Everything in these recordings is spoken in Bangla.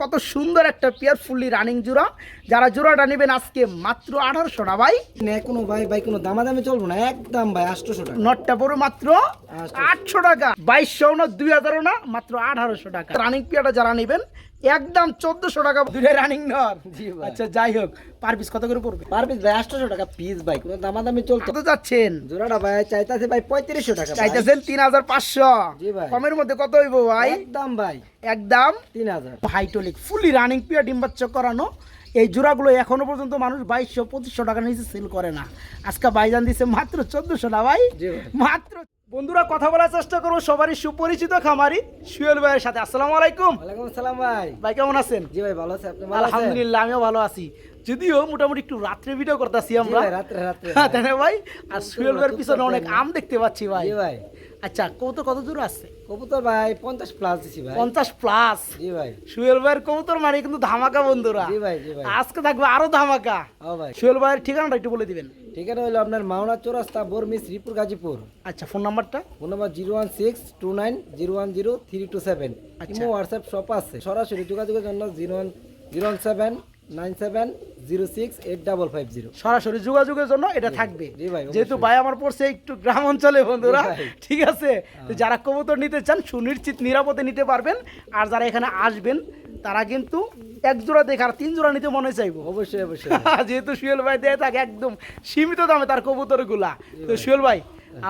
কত সুন্দর একটা পেয়ারফুলি রানিং জোড়া। যারা জোড়াটা নেবেন আজকে মাত্র আঠারোশো না ভাই? কোনো ভাই ভাই কোনো দামা দামাদামি চলবো না। একদম ভাই আটশোশো টাকা। নটটা পড়ো মাত্র আটশো টাকা। বাইশশো না দুই হাজারও না মাত্র আঠারোশো টাকা। রানিং পেয়ারটা যারা নেবেন একদম চোদ্দশো টাকা দুটো রানিং নর জি আচ্ছা যাই হোক পার পিস কত করে পড়বে? পার পিস ভাই আটশোশো টাকা পিস ভাই কোনো দামাদামি চলতো কত যাচ্ছেন? জোড়াটা ভাই চাইতাছে ভাই পঁয়ত্রিশশো টাকা। চাইতেছেন তিন হাজার পাঁচশো। জি ভাই। কমের মধ্যে কত হইব ভাই? একদম ভাই। একদম? তিন হাজার। হাইটলিক ফুলি রানিং পিয়া ডিম্বাচ্চ করানো। এই জোড়াগুলো এখনও পর্যন্ত মানুষ বাইশশো পঁচিশশো টাকা নিচে সেল করে না। আজকে বাইজান দিছে মাত্র চোদ্দশো না ভাই। মাত্র বন্ধুরা কথা বলার চেষ্টা করব। সবারই সুপরিচিত খামারি সুয়েল ভাইয়ের সাথে। আসসালামু আলাইকুম। ওয়ালাইকুম আসসালাম ভাই। ভাই কেমন আছেন? জি ভাই ভালো আছে। আপনি আলহামদুলিল্লাহ আমিও ভালো আছি। যদিও মোটামুটি একটু রাত্রে ভিডিও করতেছি আমরা। রাত্রে রাত্রে হ্যাঁ, তাই না ভাই? আর সুয়েল ভাইয়ের পিছনে অনেক আম দেখতে পাচ্ছি ভাই। জি ভাই। আচ্ছা কত কত দূর আছে? কবুতর ভাই পঞ্চাশ প্লাস দিছি ভাই। পঞ্চাশ প্লাস জি ভাই। সুয়েল ভাইয়ের কবুতর মানে কিন্তু ধামাকা বন্ধুরা। জি ভাই জি ভাই। আজকে থাকবে আরও ধামাকা। ও ভাই। সুয়েল ভাইয়ের ঠিকানাটা একটু বলে দিবেন। ঠিকানা হলো আপনার মাওনা চৌরাস্তা বর্মি শ্রীপুর গাজীপুর। আচ্ছা ফোন নাম্বারটা? Phone number zero one six two nine zero one zero three two seven. আচ্ছা। ইমো হোয়াটসঅ্যাপ শপ আছে। সরাসরি যোগাযোগের জন্য zero one zero one seven nine seven zero six eight double five zero. সরাসরি যোগাযোগের জন্য এটা থাকবে। জি ভাই, যেহেতু ভাই আমার পড়ছে একটু গ্রাম অঞ্চলে বন্ধুরা। হ্যাঁ। ঠিক আছে? যারা কবুতর নিতে চান সুনিশ্চিত নিরাপদে নিতে পারবেন। আর যারা এখানে আসবেন তারা কিন্তু এক জোড়া দেখে আর তিন জোড়া নিতে মনে চাইব। অবশ্যই অবশ্যই। যেহেতু সুয়েল ভাই দেয় থাকে একদম সীমিত দামে তার কবুতরগুলা। তো সুয়েল ভাই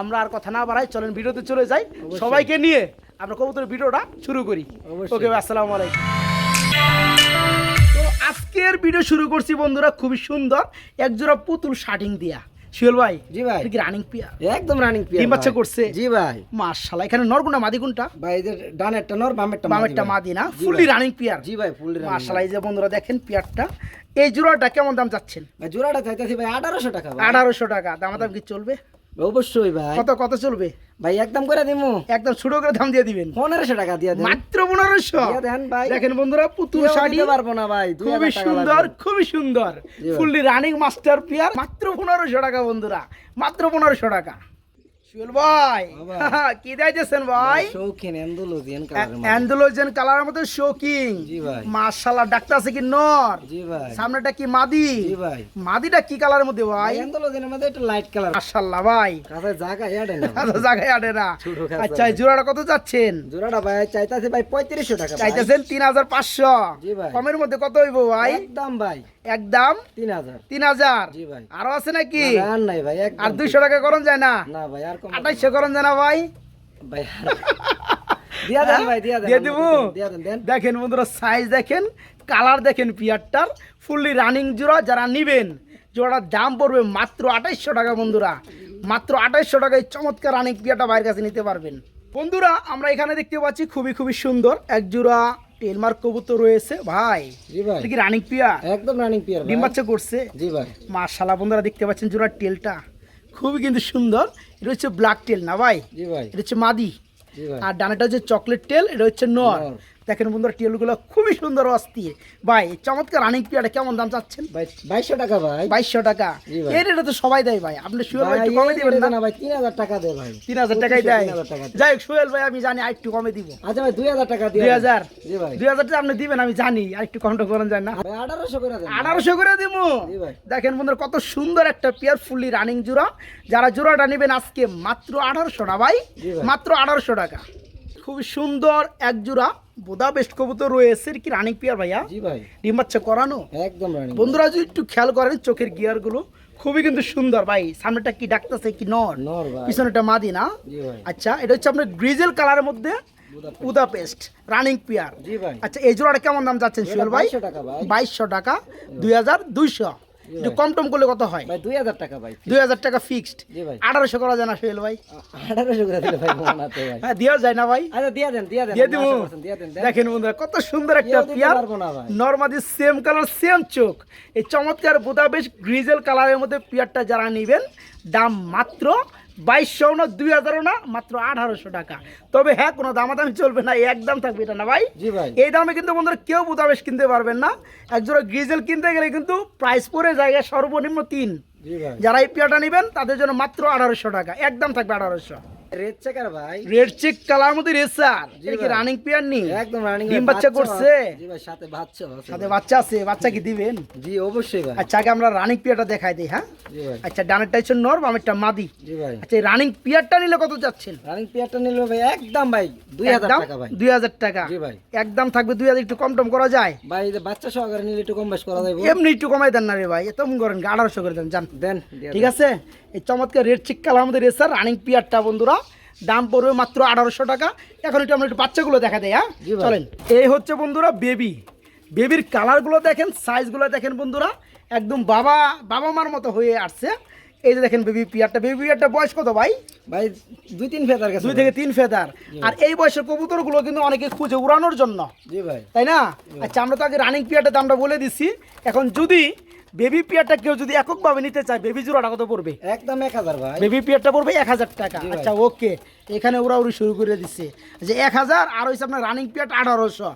আমরা আর কথা না বাড়াই চলেন ভিডিওতে চলে যাই। সবাইকে নিয়ে আমরা কবুতরের ভিডিওটা শুরু করি। ওকে ভাই, আসসালামু আলাইকুম। তো আজকের ভিডিও শুরু করছি বন্ধুরা খুবই সুন্দর একজোড়া পুতুল শার্টিং দিয়া। সুয়েল ভাই জি ভাই। কি রানিং একদম রানিং পিয়ার ডিম বাচ্চা করছে? জি ভাই। মাশাআল্লাহ এখানে নরগুনা কোনটা? ভাই এদের একটা নর বাম একটা। মাদি না? ফুললি রানিং পিয়ার জি ভাই ফুল মাশাআল্লাহ এই যে বন্ধুরা দেখেন পিয়ারটা এই জোড়াটা কেমন দাম যাচ্ছেন ভাই জোড়াটা চাইতেছি ভাই আঠারোশো টাকা ভাই। আঠারোশো টাকা দাম কি চলবে? অবশ্যই ভাই। কত কত চলবে? ভাই একদম করে দিমু। একদম ছোট করে দাম দিয়ে দিবেন। পনেরোশো টাকা দিয়ে দেন। মাত্র পনেরোশো? দেন ভাই। দেখেন বন্ধুরা পুতুল শাড়ি পারব না ভাই খুবই সুন্দর। খুবই সুন্দর। ফুললি রানিং মাস্টার পিয়ার মাত্র পনেরোশো টাকা বন্ধুরা মাত্র পনেরোশো টাকা। শুল ভাই। বাবা। কি দিয়েছেন ভাই? শৌখিন এন্ডোলজিয়ান কালারের মাল। কালারের মধ্যে শোকিং জি ভাই। মাশাআল্লাহ ডাক্তার আছে কি নর? জি ভাই। সামনেটা কি মাদি? জি ভাই। মাদিটা কি কালারের মধ্যে ভাই? এন্ডোলজিয়ানের মধ্যে একটু লাইট কালার মাশাআল্লাহ ভাই। কাছে জায়গা ইয়াডে না। আচ্ছা না। আচ্ছা জোড়াটা কত যাচ্ছেন? জোড়াটা ভাই চাইতাছে ভাই টাকা ভাই। চাইতেছেন তিন হাজার পাঁচশো। জি ভাই। কমের মধ্যে কত হইব ভাই? একদম ভাই। একদম? তিন হাজার। তিন হাজার? জি ভাই। আরও আছে নাকি? আর নাই ভাই আর দুইশো টাকা করণ যায় না? না ভাই আর আঠাইশো করণ যায় না ভাই। ভাই দেখেন বন্ধুরা সাইজ দেখেন কালার দেখেন পিয়ারটার। ফুললি রানিং জোড়া যারা নিবেন জোড়াটার দাম পড়বে মাত্র আঠাইশশো টাকা বন্ধুরা। মাত্র আঠাইশশো টাকায় চমৎকার রানিং পিয়ারটা বাইরের কাছে নিতে পারবেন। বন্ধুরা আমরা এখানে দেখতে পাচ্ছি খুবই খুবই সুন্দর এক জোড়া টেলমার্ক কবুতর রয়েছে। ভাই কি রানিং পিয়া একদম রানিং পিয়ার ডিম বাচ্চা করছে? জি ভাই। মাশাল্লাহ বন্ধুরা দেখতে পাচ্ছেন জোড়ার টেলটা খুবই কিন্তু সুন্দর। এটা হচ্ছে ব্ল্যাক টেল না ভাই? জি ভাই। এটা হচ্ছে মাদি। আর ডানাটা হচ্ছে চকলেট টেল এটা হচ্ছে নর। নর। দেখেন বন্ধুরা টেলগুলো খুবই সুন্দর অস্থির। ভাই চমৎকার রানিং পিয়াটা কেমন দাম চাচ্ছেন? বাইশশো টাকা ভাই। বাইশশো টাকা। এই রেটে তো সবাই দেয় ভাই। আপনি সুয়েল ভাই একটু কমে দিবেন না? ভাই তিন হাজার টাকা দে ভাই। তিন হাজার টাকাই দেয়। 3000 টাকা দেয়। যাই হোক সোহেল ভাই আমি জানি আর একটু কমে দিব। আচ্ছা ভাই দুই হাজার টাকা দিয়ে দুই হাজার। দুই হাজার টাকা আপনি দিবেন আমি জানি। আর একটু কমটা করেন যায় না। আঠারোশো করে আঠারোশো করে দিব। দেখেন বন্ধুরা কত সুন্দর একটা পেয়ার ফুললি রানিং জোড়া। যারা জোড়াটা নেবেন আজকে মাত্র আঠারোশো না ভাই। মাত্র আঠারোশো টাকা। খুবই সুন্দর এক জোড়া বোদা বেস্ট কবুতর রয়েছে। কি রানিং পিয়ার ভাইয়া? জি ভাই। ডিম বাচ্চা করানো? একদম রানিং বন্ধুরা যদি একটু খেয়াল করেন চোখের গিয়ারগুলো খুবই কিন্তু সুন্দর ভাই। সামনেটা কি ডাকতেছে কি নর? নর ভাই। পিছনেটা মাদি না? জি ভাই। আচ্ছা এটা হচ্ছে আপনার গ্রিজেল কালারের মধ্যে বুদাপেস্ট। রানিং পিয়ার জি ভাই। আচ্ছা এই জোড়াটা কেমন দাম যাচ্ছেন সুয়েল ভাই? 2200 টাকা ভাই। বাইশশো টাকা দুই হাজার দুইশো। জি একটু। কম টম করলে কত হয়? ভাই টাকা ভাই। দুই হাজার টাকা ফিক্সড জি ভাই। আঠারোশো করা যায় না সোহেল ভাই। আঠারোশো করে দিলে ভাই মনাতে ভাই। হ্যাঁ দেওয়া যায় না ভাই। আচ্ছা দিয়া দেন দিয়া দেন দিয়ে দিব। 80% দিয়া দেন দেন। দেখেন বন্ধুরা কত সুন্দর একটা পিয়ার। নর্মাদি সেম কালার সেম চোখ। এই চমৎকার বোদাবেশ গ্রিজেল কালারের মধ্যে পিয়ারটা যারা নেবেন দাম মাত্র বাইশশো না দুই হাজারও না মাত্র আঠারোশো টাকা। তবে হ্যাঁ কোনো দামাদামি চলবে না একদম থাকবে এটা না ভাই। এই দামে কিন্তু বন্ধুরা কেউ বুদাবেশ কিনতে পারবেন না। একজোড়া গ্রিজেল কিনতে গেলে কিন্তু প্রাইস পরে জায়গায় সর্বনিম্ন তিন। যারা এই পিয়াটা নেবেন তাদের জন্য মাত্র আঠারোশো টাকা একদম থাকবে আঠারোশো। রেড চেকার ভাই। রেড চেক কালার মধ্যে রেসার জি কি রানিং পেয়ার নি? একদম রানিং ডিম বাচ্চা করছে? জি ভাই সাথে বাচ্চা আছে। সাথে বাচ্চা আছে। বাচ্চা কি দিবেন? জি অবশ্যই ভাই। আচ্ছা আগে আমরা রানিং পেয়ারটা দেখাই দিই হ্যাঁ? জি ভাই। আচ্ছা ডানেরটা হচ্ছে নর বামেরটা মাদি। জি ভাই। আচ্ছা রানিং পেয়ারটা নিলে কত যাচ্ছেন? রানিং পেয়ারটা নিলে ভাই একদম ভাই দুই হাজার একদম টাকা ভাই। দুই হাজার টাকা। জি ভাই। একদম থাকবে দুই হাজার একটু কম টম করা যায়? ভাই বাচ্চা সহকারে নিলে একটু কম বেশ করা এমনি একটু কমাই দেন না রে ভাই এত করেন আঠারোশো করে দেন জান দেন ঠিক আছে? এই চমৎকার রেড চিক কালার আমাদের রেসার রানিং পিয়ারটা বন্ধুরা। দাম পড়বে মাত্র আঠারোশো টাকা। এখন একটু আমরা একটু বাচ্চাগুলো দেখা দেয় হ্যাঁ। চলেন। এই হচ্ছে বন্ধুরা বেবি বেবির কালারগুলো দেখেন সাইজগুলো দেখেন বন্ধুরা। একদম বাবা বাবা মার মতো হয়ে আসছে। এই যে দেখেন বেবি পিয়ারটা বেবি পিয়ারটা বয়স কত ভাই? ভাই দুই তিন ফেদার গেছে দুই থেকে তিন ফেদার। আর এই বয়সের কবুতরগুলো কিন্তু অনেকে খুঁজে উড়ানোর জন্য। জি ভাই। তাই না? আচ্ছা আমরা তো আগে রানিং পিয়ারটা দামটা বলে দিছি। এখন যদি বেবি পিয়ারটা কেউ যদি এককভাবে নিতে চায় বেবি জোড়াটা কত পড়বে? একদম এক হাজার ভাই। বেবি পিয়ারটা পড়বে এক হাজার টাকা। আচ্ছা ওকে। এখানে ওরা উড়ি শুরু করে দিচ্ছে যে এক হাজার আর হচ্ছে আপনার রানিং পিয়ারটা আঠারোশো।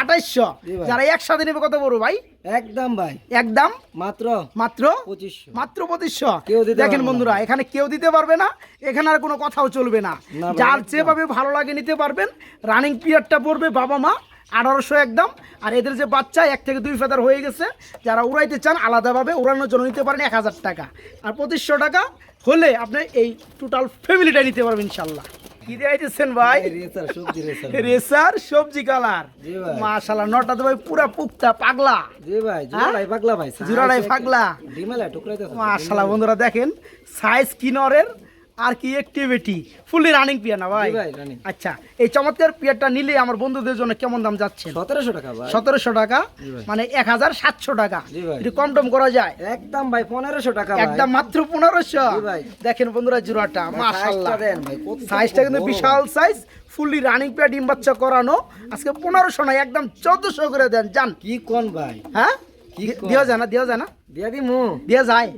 আঠাইশশো। যারা একসাথে নেবে কত পড়বে ভাই? একদম ভাই। একদম? মাত্র? মাত্র? পঁচিশশো। মাত্র পঁচিশশো? কেউ দেখেন বন্ধুরা এখানে কেউ দিতে পারবে না এখানে আর কোনো কথাও চলবে না। না যার যেভাবে ভালো লাগে নিতে পারবেন রানিং পিরিয়ডটা পড়বে বাবা মা আঠারোশো একদম। আর এদের যে বাচ্চা এক থেকে দুই ফেদার হয়ে গেছে যারা উড়াইতে চান আলাদাভাবে উড়ানোর জন্য নিতে পারেন এক হাজার টাকা। আর পঁচিশশো টাকা হলে আপনি এই টোটাল ফ্যামিলিটা নিতে পারবেন ইনশাল্লাহ। কি ভাই? রেসার সবজি কালার। ভাই। নটা তো ভাই পুরা পুক্তা পাগলা। জি ভাই জোড়াই পাগলা ভাই জোড়াটাই পাগলা। ডিমেলা টুকরাইতেছে মাশাল্লাহ বন্ধুরা দেখেন সাইজ কিনরের আর কি অ্যাক্টিভিটি ফুললি রানিং পিয়া না ভাই। আচ্ছা এই চমৎকার পিয়ারটা নিলে আমার বন্ধুদের জন্য কেমন দাম যাচ্ছে? সতেরোশো টাকা ভাই। সতেরোশো টাকা? মানে এক হাজার সাতশো টাকা। একটু কম টম করা যায়? একদম ভাই পনেরোশো টাকা একদম মাত্র পনেরোশো। দেখেন বন্ধুরা জোড়াটা মাশাল্লাহ সাইজটা কিন্তু বিশাল সাইজ ফুললি রানিং পিয়া ডিম বাচ্চা করানো। আজকে পনেরোশো নয় একদম চোদ্দশো করে দেন যান কি কোন ভাই? হ্যাঁ? কি কয়? দিও জানা দিও জানা দিয়া দিমু। দিয়া যায়।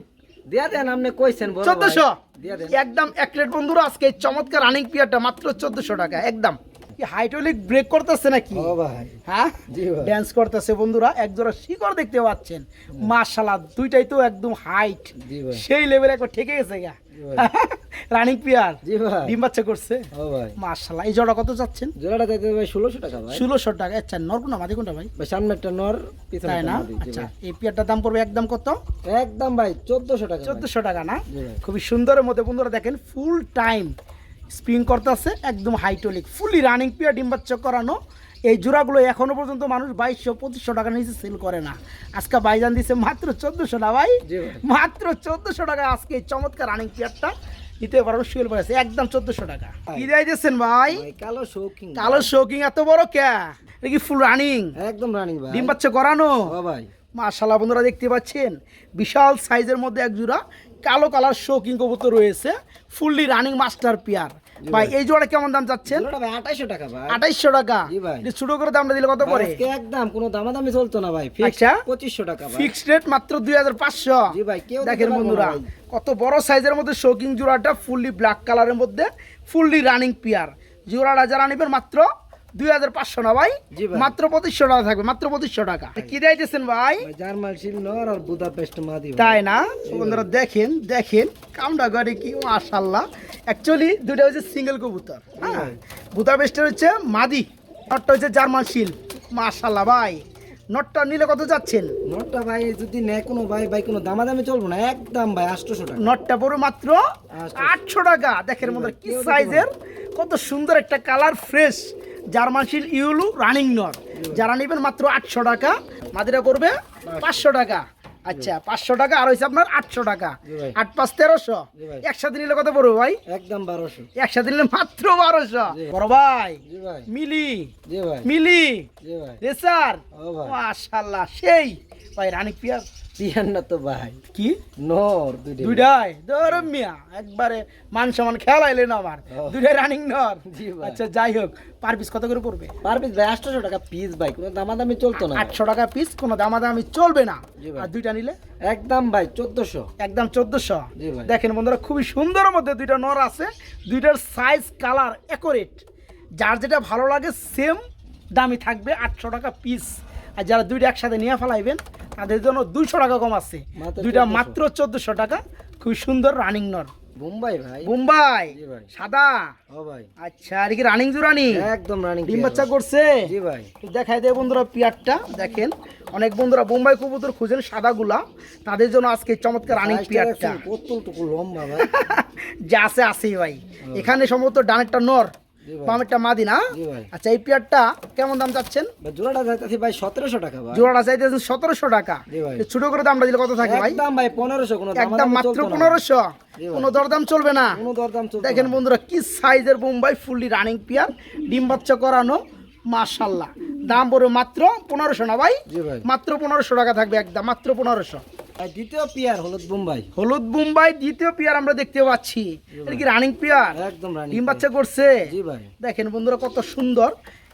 দিয়া দেন আপনি কইছেন চোদ্দশো? একদম এক প্লেট বন্ধুরা আজকে চমৎকার রানিং পিয়ারটা মাত্র চোদ্দশো টাকা একদম। কি হাইড্রোলিক ব্রেক করতেছে নাকি? হ্যাঁ? ড্যান্স করতেছে বন্ধুরা একজোড়া শিকড় দেখতে পাচ্ছেন। দুইটাই তো একদম হাইট সেই লেভেল একবার ঠেকে গেছে গা। রানিং পিয়ার ডিম বাচ্চা করছে। এই জোড়া কত চাচ্ছেন? জোড়াটা ভাই ষোলোশো টাকা ভাই। ষোলোশো টাকা। আচ্ছা নর কোনটা? মাদি কোনটা ভাই? সামনে একটা নর পিছনে তাই না? আচ্ছা এই পিয়ারটার দাম পড়বে একদম কত? একদম ভাই চোদ্দশো টাকা। চোদ্দশো টাকা না? খুবই সুন্দরের মধ্যে বন্ধুরা দেখেন ফুল টাইম স্প্রিং করতেছে একদম হাইটোলিক ফুলি রানিং পিয়া ডিম বাচ্চা করানো। এই জোড়াগুলো এখনও পর্যন্ত মানুষ বাইশশো পঁচিশশো টাকা নিচে সেল করে না। আজকে বাইজান দিছে মাত্র চোদ্দশো না ভাই? মাত্র চোদ্দশো টাকা আজকে এই চমৎকার রানিং পিয়ারটা নিতে পারব শুয়েল পড়েছে একদম চোদ্দশো টাকা। কি দেয় দিচ্ছেন ভাই কালো শৌকিং কালো শৌকিং এত বড় কে? এটা কি ফুল রানিং একদম রানিং ভাই। ডিম বাচ্চা করানো? ও ভাই। মাশাল্লাহ বন্ধুরা দেখতে পাচ্ছেন বিশাল সাইজের মধ্যে এক জোড়া কালো কালার শৌকিং কবুতর রয়েছে ফুললি রানিং মাস্টার পিয়ার ভাই এই জোড়া কেমন দাম চাচ্ছেন? আঠাইশো টাকা ভাই। আঠাইশশো টাকা। ছোট করে দামটা দিলে কত পরে একদম কোনো দামাদামি চলতো না ভাই। আচ্ছা। পঁচিশশো টাকা ফিক্সড রেট মাত্র দুই হাজার পাঁচশো। জি ভাই কেউ দেখেন বন্ধুরা কত বড় সাইজের মধ্যে শোকিং জোড়াটা ফুললি ব্ল্যাক কালারের মধ্যে ফুললি রানিং পিয়ার জোড়াটা যারা নেবেন মাত্র দুই হাজার পাঁচশো না ভাই? মাত্র পঁচিশশো টাকা থাকবে মাত্র পঁচিশশো টাকা। কি দিয়েছেন ভাই? জার্মান শিল নর আর বুদাপেস্ট মাদি। তাই না? বন্ধুরা দেখেন দেখেন কামটা করে কি মাশাল্লাহ অ্যাকচুয়ালি দুটো হচ্ছে সিঙ্গেল কবুতর হ্যাঁ? বুদাপেস্টের হচ্ছে মাদি নটটা হচ্ছে জার্মান শিল। মাশাল্লাহ ভাই। নটটা নিলে কত যাচ্ছেন? নটটা ভাই যদি নেয় কোনো ভাই ভাই কোনো দামা দামাদামি চলবো না একদম ভাই আটশোশো টাকা। নটটা পড়বে মাত্র। আটশো টাকা। দেখেন মধ্যে কি সাইজের? কত সুন্দর একটা কালার ফ্রেশ। জার্মান শিল ইউলু রানিং নট যারা নেবেন মাত্র আটশো টাকা মাদিরা করবে পাঁচশো টাকা। আচ্ছা পাঁচশো টাকা আর হয়েছে আপনার আটশো টাকা। আট পাঁচ তেরোশো। একসাথে নিলে কত পড়বে ভাই? একদম বারোশো। একসাথে নিলে মাত্র বারোশো। বড় ভাই মিলি মিলি। রেসার। মাশাল্লাহ সেই। ভাই রানিক পিয়ার। দিয়ান তো ভাই। কি? নর দুইটাই? ধর মিয়া একবারে মান সমান খেলাইলেন আমার। দুইটাই রানিং নর। আচ্ছা যাই হোক পার পিস কত করে পড়বে? পার পিস ভাই টাকা পিস ভাই কোনো দামাদামি চলতো না। আটশো টাকা পিস কোনো দামাদামি চলবে না। আর দুইটা নিলে? একদম ভাই চোদ্দশো। একদম চোদ্দশো। দেখেন বন্ধুরা খুবই সুন্দর মধ্যে দুইটা নর আছে। দুইটার সাইজ কালার একরেট যার যেটা ভালো লাগে সেম দামি থাকবে আটশো টাকা পিস আর যারা দুইটা একসাথে নিয়ে ফেলাইবেন তাদের জন্য দুইশো টাকা কম আছে। দুইটা মাত্র চোদ্দোশো টাকা। খুব সুন্দর রানিং নর মুম্বাই ভাই। ভাই। সাদা। ও ভাই। আচ্ছা আর কি রানিং জুরানি একদম রানিং ডিম বাচ্চা করছে? জি ভাই। দেখাই দেয় বন্ধুরা পিয়ারটা। দেখেন অনেক বন্ধুরা বোম্বাই কবুতর খুঁজেন সাদাগুলা তাদের জন্য আজকে চমৎকার রানিং পিয়ারটা। কতটুকু লম্বা ভাই। যা আছে আছেই ভাই। এখানে সম্ভবত ডানেরটা নর। বামেরটা মাদি না? আচ্ছা এই পিয়ারটা কেমন দাম চাচ্ছেন? জোড়াটা যাইতেছি ভাই সতেরোশো টাকা জোড়াটা চাইতেছেন সতেরোশো টাকা। ছোট করে দামটা দিলে কত থাকে ভাই? একদম ভাই পনেরোশো কোনো দাম একদম মাত্র পনেরোশো। কোনো দরদাম চলবে না। কোনো দরদাম চলতো দেখেন বন্ধুরা কি সাইজের বোম্বাই ফুললি রানিং পিয়ার ডিম বাচ্চা করানো মাশাল্লাহ দাম পড়বে মাত্র পনেরোশো না ভাই। মাত্র পনেরোশো টাকা থাকবে একদম মাত্র পনেরোশো। দ্বিতীয় পিয়ার হলুদ বোম্বাই। হলুদ বোম্বাই দ্বিতীয় পিয়ার আমরা দেখতে পাচ্ছি। এটা কি রানিং পিয়ার? একদম রানিং ডিম বাচ্চা করছে? জি ভাই। দেখেন বন্ধুরা কত সুন্দর।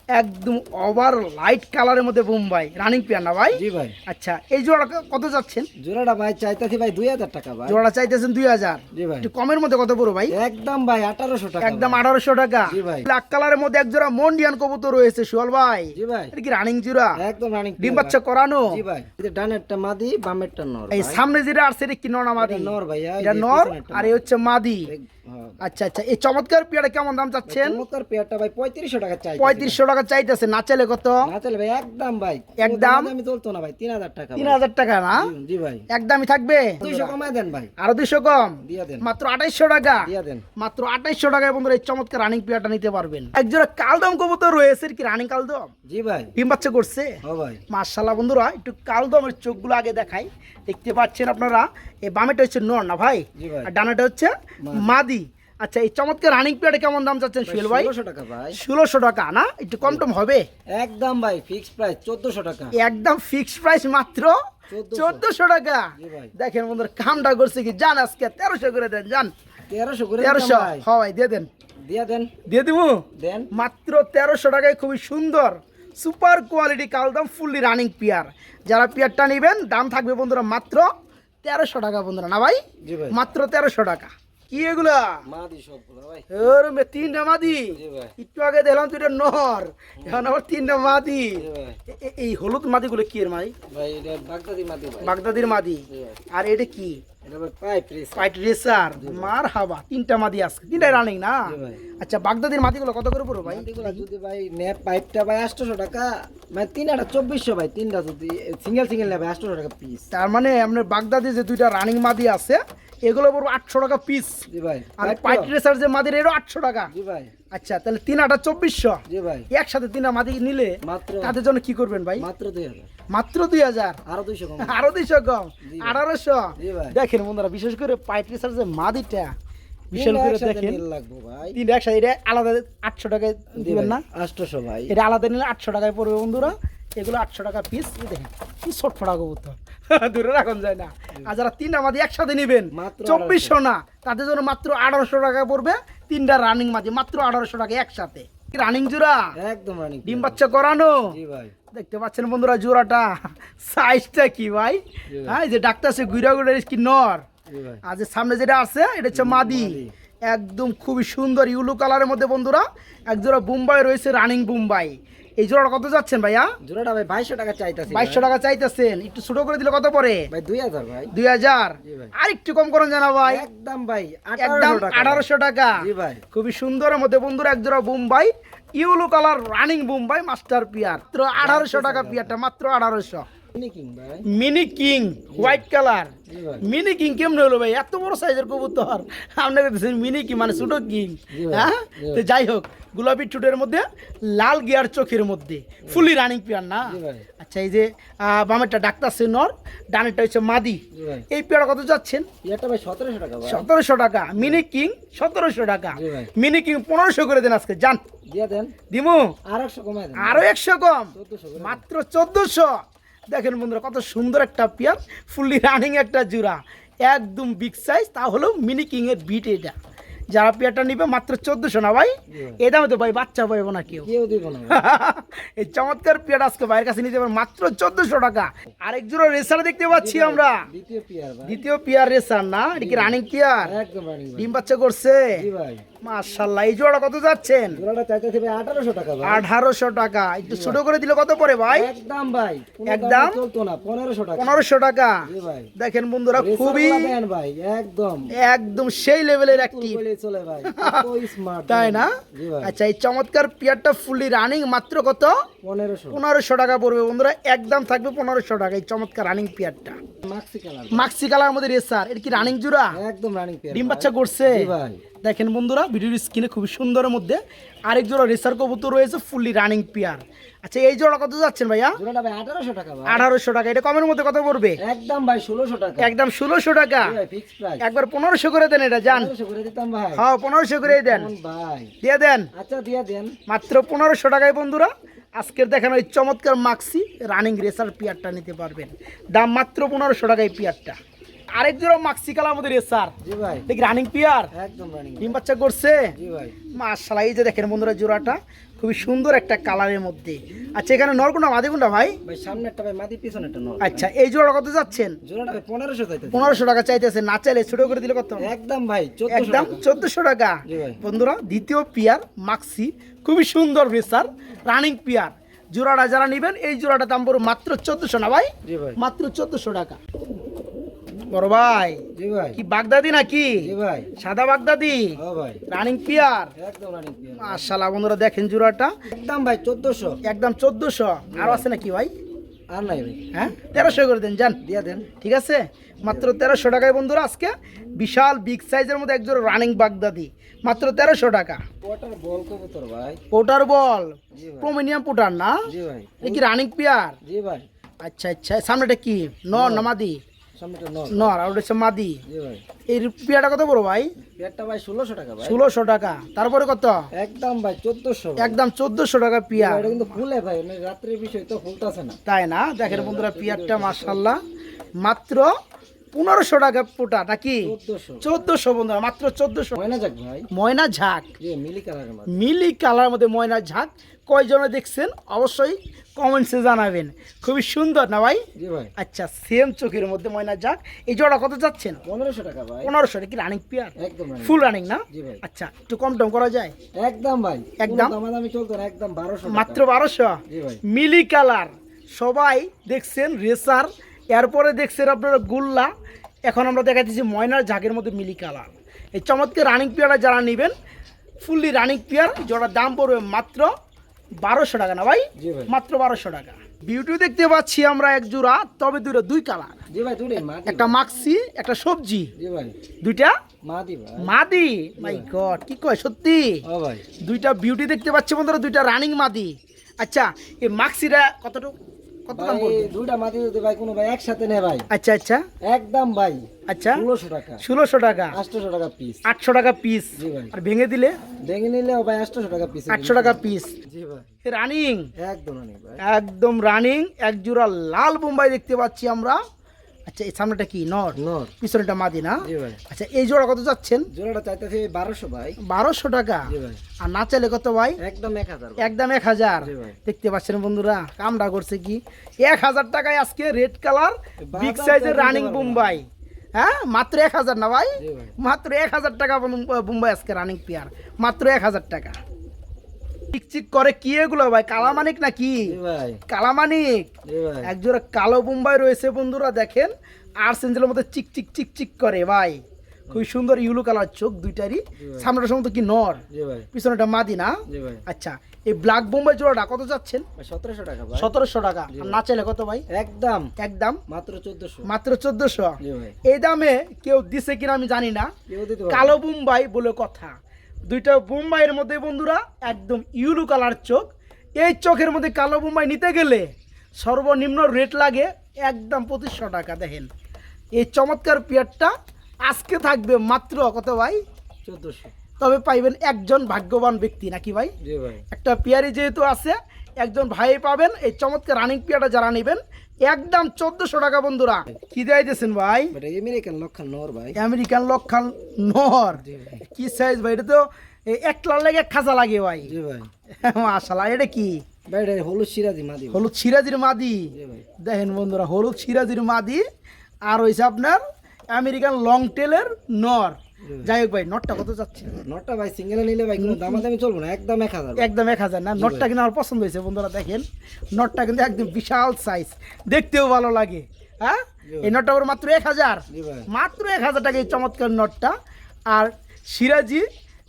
একদম ওভার লাইট কালারের মধ্যে বোম্বাই রানিং পিয়ার না ভাই? জি ভাই। আচ্ছা এই জোড়া কত যাচ্ছেন? জোড়াটা ভাই চাইতেছি ভাই দুই হাজার টাকা ভাই। জোড়া চাইতেছেন দুই হাজার। জি ভাই। একটু কমের মধ্যে কত পড়ো ভাই? একদম ভাই আঠারোশো টাকা একদম ভাই। আঠারোশো টাকা। জি ভাই। ব্ল্যাক কালারের মধ্যে এক জোড়া মন্ডিয়ান কবুতর রয়েছে সোয়াল ভাই। জি ভাই। এটা কি রানিং জোড়া? একদম রানিং ডিম বাচ্চা করানো? জি ভাই। এই যে ডানেরটা মাদি বামেরটা নর এই সামনে যেটা আর সেটা কি নর মাদি? নর ভাই এটা নর আর এই হচ্ছে মাদি। আচ্ছা আচ্ছা এই চমৎকার পেয়ারা কেমন দাম চাচ্ছেন? চমৎকার পেয়ারটা ভাই পঁয়ত্রিশশো টাকা চাই পঁয়ত্রিশশো টাকা চাইতেছে না চাইলে কত? না চলে ভাই একদম ভাই। একদম? আমি চলতো না ভাই তিন হাজার টাকা তিন হাজার টাকা না? জি, ভাই। একদমই থাকবে? দুইশো কমায় দেন ভাই। আরও দুইশো কম? দিয়া দেন। মাত্র আঠাইশশো টাকা? দিয়া দেন। মাত্র আঠাইশশো টাকায় বন্ধুরা এই চমৎকার রানিং পেয়ারটা নিতে পারবেন। একজোড়া কালদম কবুতর রয়েছে কি রানিং কালদম? জি ভাই। ডিম বাচ্চা করছে? ভাই। মার্শাল্লাহ বন্ধুরা একটু কালদমের চোখগুলো আগে দেখাই। দেখতে পাচ্ছেন আপনারা? এই বামেটা হচ্ছে নর না ভাই? আর ডানাটা হচ্ছে মাদি। আচ্ছা এই চমৎকার রানিং পেয়ারে কেমন দাম চাচ্ছেন সুয়েল ভাই? ষোলোশো টাকা ভাই। ষোলোশো টাকা না? একটু কম টম হবে? একদম ভাই ফিক্সড প্রাইস চোদ্দশো টাকা। একদম ফিক্সড প্রাইস মাত্র 1400 চোদ্দশো টাকা। দেখেন বন্ধুরা কামটা করছে কি? জান আজকে তেরোশো করে দেন জান তেরোশো করে তেরোশো দিলাম ভাই দিয়ে দেন। দিয়া দেন। দিয়ে দিব? দেন। মাত্র তেরোশো টাকায় খুবই সুন্দর সুপার কোয়ালিটি কালদম ফুললি রানিং পিয়ার যারা পিয়ারটা নেবেন দাম থাকবে বন্ধুরা মাত্র তেরোশো টাকা বন্ধুরা না ভাই? জি ভাই। মাত্র তেরোশো টাকা। কি এগুলা? মাদি সবগুলো ভাই। ওর মে তিনটা মাদি? একটু আগে দেখলাম দুইটা নর। এখন আবার তিনটা মাদি। এই হলুদ মাদিগুলো কি এর মাদি ভাই এটা বাগদাদি মাদি ভাই। বাগদাদির মাদি। আর এটা কি? মার হাবা তিনটা মাদি আজকে। তিনটাই রানিং না? আচ্ছা বাগদাদির মাদিগুলো কত করে পড়ো ভাই? যদি ভাই নেট পাইপটা ভাই আটশোশো টাকা। মানে তিনটা চব্বিশশো ভাই তিনটা যদি সিঙ্গেল সিঙ্গেল নেবে আটশোশো টাকা পিস তার মানে আপনার বাগদাদি যে দুইটা রানিং মাদি আছে এগুলো পড়ব আটশো টাকা পিস জি ভাই। আর পাইট রেসার যে মাদির এরও আটশো টাকা। জি ভাই। আচ্ছা তাহলে তিন আটা চব্বিশশো। জি ভাই। একসাথে তিনটা মাদি নিলে মাত্র তাদের জন্য কি করবেন ভাই? মাত্র দুই হাজার। মাত্র দুই হাজার? আরও দুইশো কম। আরও দুইশো কম। আঠারোশো। জি ভাই। দেখেন বন্ধুরা বিশেষ করে পাইট রেসার যে মাদিটা বিশাল তিনটা করে একসাথে দেখেন। নিলে লাগবো ভাই। তিনটা একসাথে এটা আলাদা আটশো টাকায় দিবেন না? আটশোশো ভাই। এটা আলাদা নিলে আটশো টাকায় পড়বে বন্ধুরা। এগুলো আটশো টাকা পিস দেখেন কি ছোট ফোটা কবুতর। দূরে রাখুন যায় না। আর যারা তিনটা মাদি একসাথে নেবেন চব্বিশশো না তাদের জন্য মাত্র আঠারোশো টাকা পড়বে। তিনটা রানিং মাদি মাত্র আঠারোশো টাকা একসাথে। রানিং জোড়া? একদম রানিং ডিম বাচ্চা করানো? দেখতে পাচ্ছেন বন্ধুরা জোড়াটা। সাইজটা কি ভাই? হ্যাঁ যে ডাক্তার সে গুইরা গুইরা কি নর? আর যে সামনে যেটা আছে এটা হচ্ছে মাদি। একদম খুবই সুন্দর ইউলো কালারের মধ্যে বন্ধুরা এক জোড়া বুম্বাই রয়েছে রানিং বুম্বাই। এই জোড়াটা কত যাচ্ছেন ভাইয়া? জোড়াটা ভাই বাইশশো টাকা চাইতাছি বাইশশো টাকা চাইতেছেন। একটু ছোট করে দিলে কত পরে ভাই দুই হাজার ভাই। দুই হাজার। আর একটু কম করেন জানা ভাই। একদম ভাই একদম আঠারোশো টাকা। আঠারোশো টাকা। জি ভাই। খুবই সুন্দরের মধ্যে বন্ধুরা এক জোড়া Bombay yellow colour running Bombay master pair. মাত্র আঠারোশো টাকা। পিয়ারটা মাত্র আঠারোশো। Mini king white colour mini king কেমন হলো ভাই? এত বড় সাইজের কবুতর। আপনাকে মিনি কি মানে ছোট কিং হ্যাঁ? তো যাই হোক গোলাপি টুটের মধ্যে লাল গিয়ার চোখের মধ্যে। ফুলি রানিং পিয়ার না? আচ্ছা এই যে বামেরটা ডাক্তার সে নর ডানেরটা হচ্ছে মাদি। এই পেয়ারা কত যাচ্ছেন? এটা ভাই সতেরোশো টাকা মিনি কিং সতেরোশো টাকা। মিনি কিং পনেরোশো করে দেন আজকে যান। দিয়ে দেন। দিমু। আর একশো কমায় আরও একশো কম। মাত্র চোদ্দশো। দেখেন বন্ধুরা কত সুন্দর একটা পেয়ার ফুললি রানিং একটা জোড়া একদম বিগ সাইজ তা হলো মিনি কিং এর বিট এটা। যারা পেয়ারটা নিবে মাত্র চোদ্দশো না ভাই। এ দামে তো ভাই বাচ্চা পাইবো না কেউ। কেউ দিব না এই চমৎকার পেয়ার আজকে বাইরের কাছে নিতে পারবেন মাত্র চোদ্দশো টাকা। আরেক জোড়া রেসার দেখতে পাচ্ছি আমরা। দ্বিতীয় পিয়ার দ্বিতীয় পেয়ার রেসার না এটা কি রানিং পেয়ার? একদম ডিম বাচ্চা করছে। ভাই। মাশাল্লাহ এই জোড়া কত যাচ্ছেন? জোড়াটা চাইতেছি ভাই আঠারোশো টাকা ভাই। আঠারোশো টাকা। একটু ছোট করে দিলে কত পরে ভাই? একদম ভাই একদম? চলতো না পনেরোশো টাকা। পনেরোশো টাকা। জি ভাই। দেখেন বন্ধুরা খুবই ভাই একদম। একদম সেই লেভেলের একটি। চলে ভাই স্মার্ট তাই না? আচ্ছা এই চমৎকার পিয়ারটা ফুললি রানিং মাত্র কত? পনেরোশো। টাকা পড়বে বন্ধুরা একদম থাকবে পনেরোশো টাকা এই চমৎকার রানিং পিয়ারটা মাক্সি কালার। মধ্যে রেসার এটা কি রানিং জোড়া? একদম রানিং পেয়ার ডিম বাচ্চা করছে? ভাই। দেখেন বন্ধুরা ভিডিওর স্ক্রিনে খুবই সুন্দরের মধ্যে আরেক জোড়া রেসার কবুতর রয়েছে ফুললি রানিং পিয়ার আচ্ছা এই জোড়া কত যাচ্ছেন ভাইয়া? আঠারোশো টাকা আঠারোশো টাকা এটা কমের মধ্যে কত পড়বে? একদম ভাই ষোলোশো টাকা। একদম ষোলোশো টাকা। একবার পনেরোশো করে দেন এটা যান। ভাই। হ্যাঁ পনেরোশো করে দেন। ভাই। দিয়ে দেন। আচ্ছা দিয়ে দেন। মাত্র পনেরোশো টাকায় বন্ধুরা আজকের দেখেন ওই চমৎকার মাক্সি রানিং রেসার পিয়ারটা নিতে পারবেন। দাম মাত্র পনেরোশো টাকায় পিয়ারটা। আরেক জোড়া মাক্সি কালার জি ভাই। দেখি রানিং পিয়ার একদম রানিং ডিম বাচ্চা করছে? জি ভাই। মাশাআল্লাহ এই যে দেখেন বন্ধুরা জোড়াটা খুবই সুন্দর একটা কালারের মধ্যে। আচ্ছা এখানে মাদি কোনটা ভাই? ভাই সামনে একটা ভাই মাটি পিছনে একটা নর। আচ্ছা এই জোড়া কত যাচ্ছেন? জোড়াটা চাইতেছে। টাকা চাইতেছে না চাইলে ছোট করে দিলে কত? একদম ভাই চোদ্দশো একদম টাকা। চোদ্দশো টাকা। বন্ধুরা দ্বিতীয় পিয়ার মাক্সি খুবই সুন্দর রেসার রানিং পিয়ার জোড়াটা যারা নেবেন এই জোড়াটা দাম পড়বে মাত্র চোদ্দশো না ভাই? ভাই। মাত্র চোদ্দশো টাকা। বড় ভাই। কি বাগদাদি নাকি? ভাই। সাদা বাগদাদি? রানিং পিয়ার মাশাল্লাহ বন্ধুরা দেখেন জোড়াটা। একদম ভাই চোদ্দশো। একদম চোদ্দশো। আর আছে নাকি ভাই? আর নাই ভাই। হ্যাঁ? তেরোশো করে দেন যান। দিয়া দেন। ঠিক আছে? মাত্র তেরোশো টাকায় বন্ধুরা আজকে বিশাল বিগ সাইজের মধ্যে একজোড়া রানিং বাগদাদি। মাত্র তেরোশো টাকা। ওটার বল কবুতর ভাই। Potter ball? প্রোমিনিয়াম পোটার না? জি ভাই। এটা কি রানিং পিয়ার জি ভাই। আচ্ছা আচ্ছা। সামনেটা কি? না মাদি সামনেটা নর। নর আর ওটা হচ্ছে মাদি। এই পিয়াটা কত বড় ভাই? পেয়ারটা ভাই ষোলোশো টাকা ষোলোশো টাকা। তারপরে কত? একদম ভাই চোদ্দশো। একদম চোদ্দশো টাকা পিয়া। এটা কিন্তু ফুলে ভাই মানে রাত্রের বিষয় তো ফুলতাছে না। তাই না? দেখেন বন্ধুরা পিয়ারটা মাত্র পনেরোশো টাকা পোটা নাকি? চোদ্দশো। বন্ধুরা মাত্র চোদ্দশো। ময়না যাক ভাই। ময়না ঝাঁক। মিলি কালার মধ্যে। ময়না ঝাঁক। কয়জনে দেখছেন? অবশ্যই কমেন্টসে জানাবেন। খুবই সুন্দর না ভাই? আচ্ছা সেম চোখের মধ্যে ময়না ঝাঁক। এই জোড়া কত যাচ্ছেন? পনেরোশো টাকা ভাই। পনেরোশো কি রানিং পিয়ার একদম ফুল রানিং না? আচ্ছা একটু কম টম করা যায়? একদম ভাই। একদম? একদম চলতো একদম বারোশো মাত্র বারোশো? মিলি কালার। সবাই দেখছেন রেসার এরপরে দেখছেন আপনারা গুল্লা। এখন আমরা দেখাচ্ছি ময়নার ঝাঁকের মধ্যে মিলি কালার। এই চমৎকার রানিং পেয়ারটা যারা নেবেন ফুললি রানিং পেয়ার যেটার দাম পড়বে মাত্র বারোশো টাকা না ভাই? মাত্র বারোশো টাকা। বিউটি দেখতে পাচ্ছি আমরা এক জোড়া তবে দুটো দুই কালার। একটা মাক্সি একটা সবজি। দুইটা? মাদি মাই গড কি কয় সত্যি? ভাই। দুইটা বিউটি দেখতে পাচ্ছি বন্ধুরা দুইটা রানিং মাদি। আচ্ছা এই মাক্সিরা কতটুকু? কত দাম পড়বে দুইটা মাটি যদি ভাই কোনো ভাই একসাথে নে ভাই। আচ্ছা আচ্ছা। একদম ভাই আচ্ছা। ষোলোশো টাকা। ষোলোশো টাকা। আটশোশো টাকা পিস আটশো টাকা পিস জি ভাই। আর ভেঙে দিলে? ভেঙে নিলে ভাই আটশোশো টাকা পিস আটশো টাকা পিস জি ভাই। রানিং একদম রানিং ভাই। একদম রানিং এক জোড়া লাল বোম্বাই দেখতে পাচ্ছি আমরা। আচ্ছা এই সামনেটা কি? নর? নর। পিছনেটা মাদি না? আচ্ছা এই জোড়া কত যাচ্ছেন? জোড়াটা চাইতেছি বারোশো ভাই। বারোশো টাকা। আর না চাইলে কত ভাই? একদম এক হাজার একদম এক হাজার। দেখতে পাচ্ছেন বন্ধুরা কামটা করছে কি? এক হাজার টাকায় আজকে রেড কালার বিগ সাইজের রানিং বোম্বাই হ্যাঁ মাত্র এক হাজার না ভাই? মাত্র এক হাজার টাকা বোম- বোম্বাই আজকে রানিং পেয়ার মাত্র এক হাজার টাকা। চিকচিক করে কি এগুলো ভাই? কালামানিক নাকি? জি ভাই। কালামানিক? জি ভাই। এক জোড়া কালো বোম্বাই রয়েছে বন্ধুরা দেখেন। আর সেঞ্জেলের চিক চিক চিক চিক করে ভাই। খুবই সুন্দর ইউলো কালার চোখ দুইটারই। সামনেটা সম্ভবত কি নর? পিছনেটা মাদি না? আচ্ছা এই ব্ল্যাক বোম্বাই জোড়াটা কত যাচ্ছেন? সতেরোশো টাকা সতেরোশো টাকা। না চাইলে কত ভাই? একদম। একদম। মাত্র চোদ্দশো। মাত্র চোদ্দশো। এই দামে কেউ দিছে কিনা আমি জানি না। কালো বোম্বাই বলে কথা। দুইটা বোম্বাইয়ের মধ্যে বন্ধুরা একদম ইউলু কালার চোখ। এই চোখের মধ্যে কালো বোম্বাই নিতে গেলে সর্বনিম্ন রেট লাগে একদম পঁচিশশো টাকা দেখেন। এই চমৎকার পেয়ারটা আজকে থাকবে মাত্র কত ভাই? চোদ্দশো। তবে পাইবেন একজন ভাগ্যবান ব্যক্তি নাকি ভাই? একটা পেয়ারি যেহেতু আছে একজন ভাই পাবেন। এই চমৎকার রানিং পেয়ারটা যারা নেবেন একদম চোদ্দশো টাকা বন্ধুরা। কি দেয় দিয়েছেন ভাই এটা আমেরিকান লক্ষণ নর ভাই। আমেরিকান লক্ষণ নর কি সাইজ ভাই এটা তো এই একলার লেগে খাঁচা লাগে ভাই। জি ভাই। মাশাল্লাহ এটা কি? ভাই হলুদ সিরাজি মাদি হলুদ সিরাজির মাদি। জি দেখেন বন্ধুরা হলুদ সিরাজির মাদি। আর হয়েছে আপনার আমেরিকান লং টেলের নর যাই হোক ভাই নটটা কত যাচ্ছে? নটটা ভাই সিঙ্গেলে নিলে ভাই কোনো দামাদামি চলবো না একদম এক হাজার একদম এক হাজার। না নটটা কিন্তু আমার পছন্দ হয়েছে বন্ধুরা দেখেন। নটটা কিন্তু একদম বিশাল সাইজ দেখতেও ভালো লাগে হ্যাঁ? এই নটটা ওর মাত্র এক হাজার। মাত্র এক হাজার টাকা এই চমৎকার নটটা। আর সিরাজি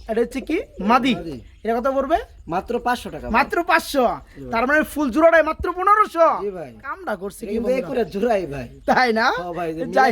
এটা হচ্ছে কি? মাদি। এটা কত পড়বে? মাত্র পাঁচশো টাকা মাত্র পাঁচশো। তার মানে ফুল জোড়াটাই মাত্র পনেরোশো। কামটা করছে কি? একুরে জোড়াই ভাই। তাই না? হ্যাঁ যাই